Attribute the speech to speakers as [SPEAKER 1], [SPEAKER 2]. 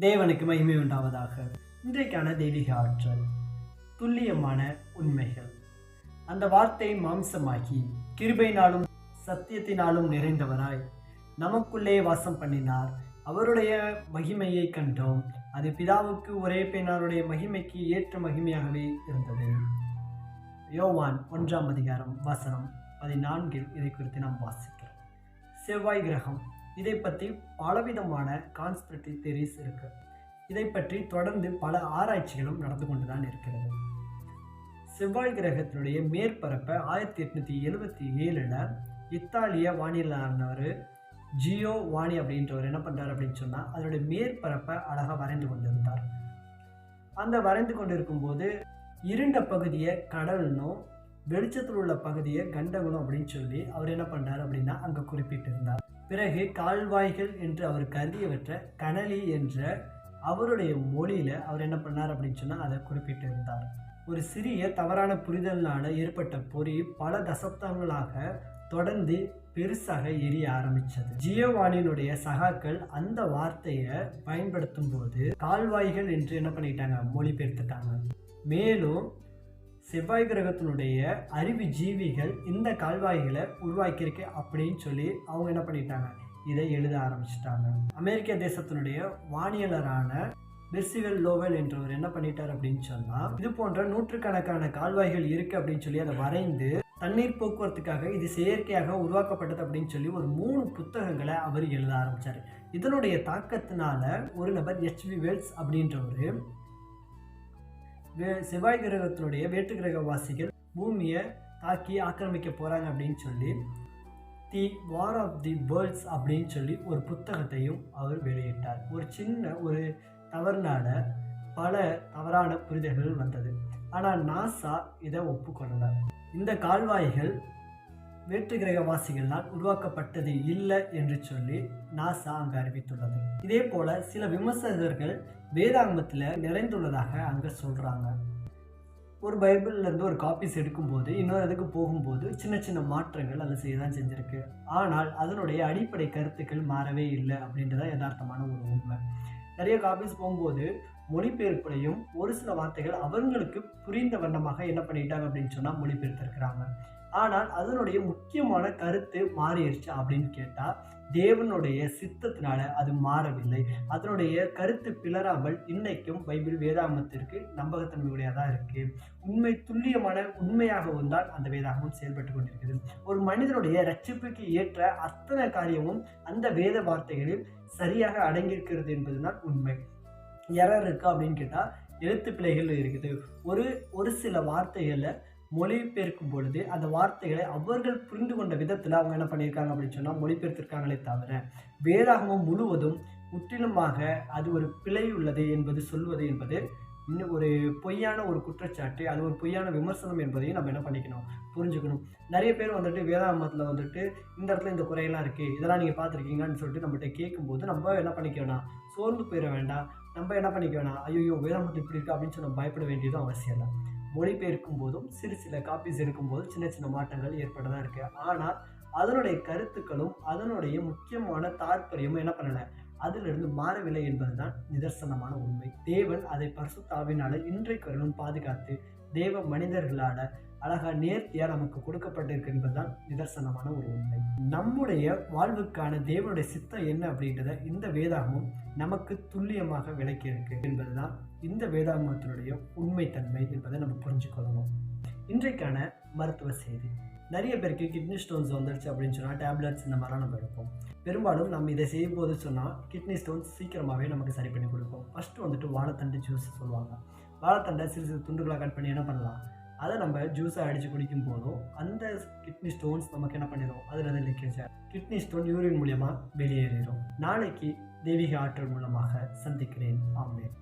[SPEAKER 1] தேவனுக்கு மகிமை உண்டாவதாக. இன்றைக்கான தெய்வீக ஆற்றல் துல்லியமான உண்மைகள். அந்த வார்த்தை மாம்சமாகி கிருபையினாலும் சத்தியத்தினாலும் நிறைந்தவராய் நமக்குள்ளே வாசம் பண்ணினார். அவருடைய மகிமையை கண்டோம். அது பிதாவுக்கு ஒரே பெண்ணாருடைய மகிமைக்கு ஏற்ற மகிமையாகவே இருந்தது. யோவான் ஒன்றாம் அதிகாரம் வசனம் பதினான்கில் இதை குறித்து நாம் வாசிக்கிறோம். செவ்வாய் கிரகம் இதை பற்றி பலவிதமான கான்ஸ்பிரட்டி theories இருக்கு. இதை பற்றி தொடர்ந்து பல ஆராய்ச்சிகளும் நடந்து கொண்டு தான் இருக்கிறது. செவ்வாய் கிரகத்தினுடைய மேற்பரப்பை ஆயிரத்தி எட்நூற்றி எழுபத்தி ஏழில் இத்தாலிய வானியலாளர் ஜியோ வாணி அப்படின்றவர் என்ன பண்ணுறார் அப்படின்னு சொன்னால் அதனுடைய மேற்பரப்பை அழகாக வரைந்து கொண்டிருந்தார். அந்த வரைந்து கொண்டிருக்கும் போது இருண்ட பகுதியை கடல்னும் வெளிச்சத்தில் உள்ள பகுதியை கண்டகுலம் அப்படின்னு சொல்லி அவர் என்ன பண்ணார் அப்படின்னா அங்கே குறிப்பிட்டிருந்தார். பிறகு கால்வாய்கள் என்று அவர் கருதியவற்றை கனலி என்ற அவருடைய மொழியில் அவர் என்ன பண்ணார் அப்படின்னு சொன்னால் அதை குறிப்பிட்டிருந்தார். ஒரு சிறிய தவறான புரிதலினால் ஏற்பட்ட பொறி பல தசப்தங்களாக தொடர்ந்து பெருசாக எரிய ஆரம்பித்தது ஜியோவானினுடைய சகாக்கள் அந்த வார்த்தையை பயன்படுத்தும் போது கால்வாய்கள் என்று என்ன பண்ணிட்டாங்க? மொழிபெயர்த்துட்டாங்க. மேலும் செவ்வாய் கிரகத்தினுடைய அறிவு ஜீவிகள் இந்த கால்வாய்களை உருவாக்கியிருக்கு அப்படின்னு சொல்லி அவங்க என்ன பண்ணிட்டாங்க? இதை எழுத ஆரம்பிச்சிட்டாங்க. அமெரிக்க தேசத்தினுடைய வானியலரான பெர்சிவல் லோவல் என்றவர் என்ன பண்ணிட்டார் அப்படின்னு சொன்னா இது போன்ற நூற்றுக்கணக்கான கால்வாய்கள் இருக்கு அப்படின்னு சொல்லி அதை வரைந்து தண்ணீர் போக்குவரத்துக்காக இது செயற்கையாக உருவாக்கப்பட்டது அப்படின்னு சொல்லி ஒரு மூணு புத்தகங்களை அவர் எழுத ஆரம்பிச்சார். இதனுடைய தாக்கத்தினால ஒரு நபர் ஹெச்வி வெல்ஸ் அப்படின்றவர் செவ்வாய் கிரகத்தினுடைய வேற்று கிரகவாசிகள் பூமியை தாக்கி ஆக்கிரமிக்க போகிறாங்க அப்படின்னு சொல்லி தி வார் ஆஃப் தி வேர்ல்ட்ஸ் அப்படின்னு சொல்லி ஒரு புத்தகத்தையும் அவர் வெளியிட்டார். ஒரு சின்ன ஒரு தவறுனால பல தவறான புரிதல்கள் வந்தது. ஆனால் நாசா இதை ஒப்புக்கொள்ளல. இந்த கால்வாய்கள் வேற்று கிரகவாசிகளால் உருவாக்கப்பட்டது இல்லை என்று சொல்லி நாசா அங்கு அறிவித்துள்ளது. இதே போல சில விமர்சகர்கள் வேதாங்கமத்தில் நிறைந்துள்ளதாக அங்கே சொல்கிறாங்க ஒரு பைபிள்லேருந்து ஒரு காப்பீஸ் எடுக்கும்போது இன்னொரு இதுக்கு போகும்போது சின்ன சின்ன மாற்றங்கள் அதை செய்ய தான் செஞ்சுருக்கு. ஆனால் அதனுடைய அடிப்படை கருத்துக்கள் மாறவே இல்லை அப்படின்றத யதார்த்தமான ஒரு உண்மை. நிறைய காப்பீஸ் போகும்போது மொழிபெயர்ப்புலையும் ஒரு சில வார்த்தைகள் அவங்களுக்கு புரிந்த வண்ணமாக என்ன பண்ணிட்டாங்க அப்படின்னு சொன்னால் மொழிபெயர்த்திருக்கிறாங்க. ஆனால் அதனுடைய முக்கியமான கருத்து மாறிடுச்சு அப்படின்னு கேட்டால் தேவனுடைய சித்தத்தினால அது மாறவில்லை. அதனுடைய கருத்து பிளராமல் இன்னைக்கும் பைபிள் வேதாகமத்திற்கு நம்பகத்தன்மையுடையதாக இருக்கு. உண்மை துல்லியமான உண்மையாகவும் தான் அந்த வேதாகமும் செயல்பட்டு கொண்டிருக்கிறது. ஒரு மனிதனுடைய ரட்சிப்புக்கு ஏற்ற அத்தனை காரியமும் அந்த வேத வார்த்தைகளில் சரியாக அடங்கியிருக்கிறது என்பதுதான் உண்மை. எரர் இருக்கா அப்படின்னு கேட்டால் எழுத்து பிழைகள் இருக்குது. ஒரு ஒரு சில வார்த்தைகளை மொழிபெயர்க்கும் பொழுது அந்த வார்த்தைகளை அவர்கள் புரிந்து கொண்ட விதத்தில் அவங்க என்ன பண்ணியிருக்காங்க அப்படின்னு சொன்னால் மொழிபெயர்த்திருக்காங்களே தவிர வேதாகமம் முழுவதும் முற்றிலுமாக அது ஒரு பிழை உள்ளது என்பது சொல்வது என்பது இன்னும் ஒரு பொய்யான ஒரு குற்றச்சாட்டு அது ஒரு பொய்யான விமர்சனம் என்பதையும் நம்ம என்ன பண்ணிக்கணும்? புரிஞ்சுக்கணும். நிறைய பேர் வந்துட்டு வேதாமத்தில் வந்துட்டு இந்த இடத்துல இந்த குறையெல்லாம் இருக்குது இதெல்லாம் நீங்கள் பார்த்துருக்கீங்கன்னு சொல்லிட்டு நம்மகிட்ட கேட்கும்போது நம்ம என்ன பண்ணிக்க வேணாம்? சோர்ந்து போயிட வேண்டாம். நம்ம என்ன பண்ணிக்க வேணாம்? ஐயோ வேதாமத்தில் இப்படி இருக்குது அப்படின்னு சொல்லி நம்ம பயப்பட வேண்டியதும் அவசியம் இல்லை. மொழிபெயர்க்கும் போதும் சிறு சில காப்பீஸ் இருக்கும்போது சின்ன சின்ன மாற்றங்கள் ஏற்பட தான் இருக்குது ஆனால் அதனுடைய கருத்துக்களும் அதனுடைய முக்கியமான தாற்பயமும் என்ன பண்ணலை? அதிலிருந்து மாறவில்லை என்பதுதான் நிதர்சனமான உண்மை. தேவன் அதை பரிசுத்தாவினால இன்றைக்கு வரலும் பாதுகாத்து தேவ மனிதர்களான அழகா நேர்த்தியா நமக்கு கொடுக்கப்பட்டிருக்கு என்பதுதான் நிதர்சனமான ஒரு உண்மை. நம்முடைய வாழ்வுக்கான தேவனுடைய சித்தம் என்ன அப்படின்றத இந்த வேதாகமும் நமக்கு துல்லியமாக விளக்கி இருக்கு என்பதுதான் இந்த வேதாகமத்தினுடைய உண்மைத்தன்மை என்பதை நம்ம புரிஞ்சுக்கொள்ளணும். இன்றைக்கான மருத்துவ செய்தி. நிறைய பேருக்கு கிட்னி ஸ்டோன்ஸ் வந்துருச்சு அப்படின்னு சொன்னால் டேப்லெட்ஸ் இந்த மாதிரிலாம் நம்ம எடுப்போம். பெரும்பாலும் நம்ம இதை செய்யும் போது சொன்னால் கிட்னி ஸ்டோன்ஸ் சீக்கிரமாகவே நமக்கு சரி பண்ணி கொடுக்கும். ஃபஸ்ட்டு வந்துட்டு வாழைத்தண்டு ஜூஸ் சொல்லுவாங்க. வாழைத்தண்டை சிறு சிறு துண்டுகளாக கட் பண்ணி என்ன பண்ணலாம்? அதை நம்ம ஜூஸாக அடித்து குடிக்கும் போதும் அந்த கிட்னி ஸ்டோன்ஸ் நமக்கு என்ன பண்ணிடும்? அதில் இருந்து லீக்கேஜ் கிட்னி ஸ்டோன் யூரின் மூலியமாக வெளியேறிடும். நாளைக்கு தெய்வீக ஆற்றல் மூலமாக சந்திக்கிறேன். ஆமேன்.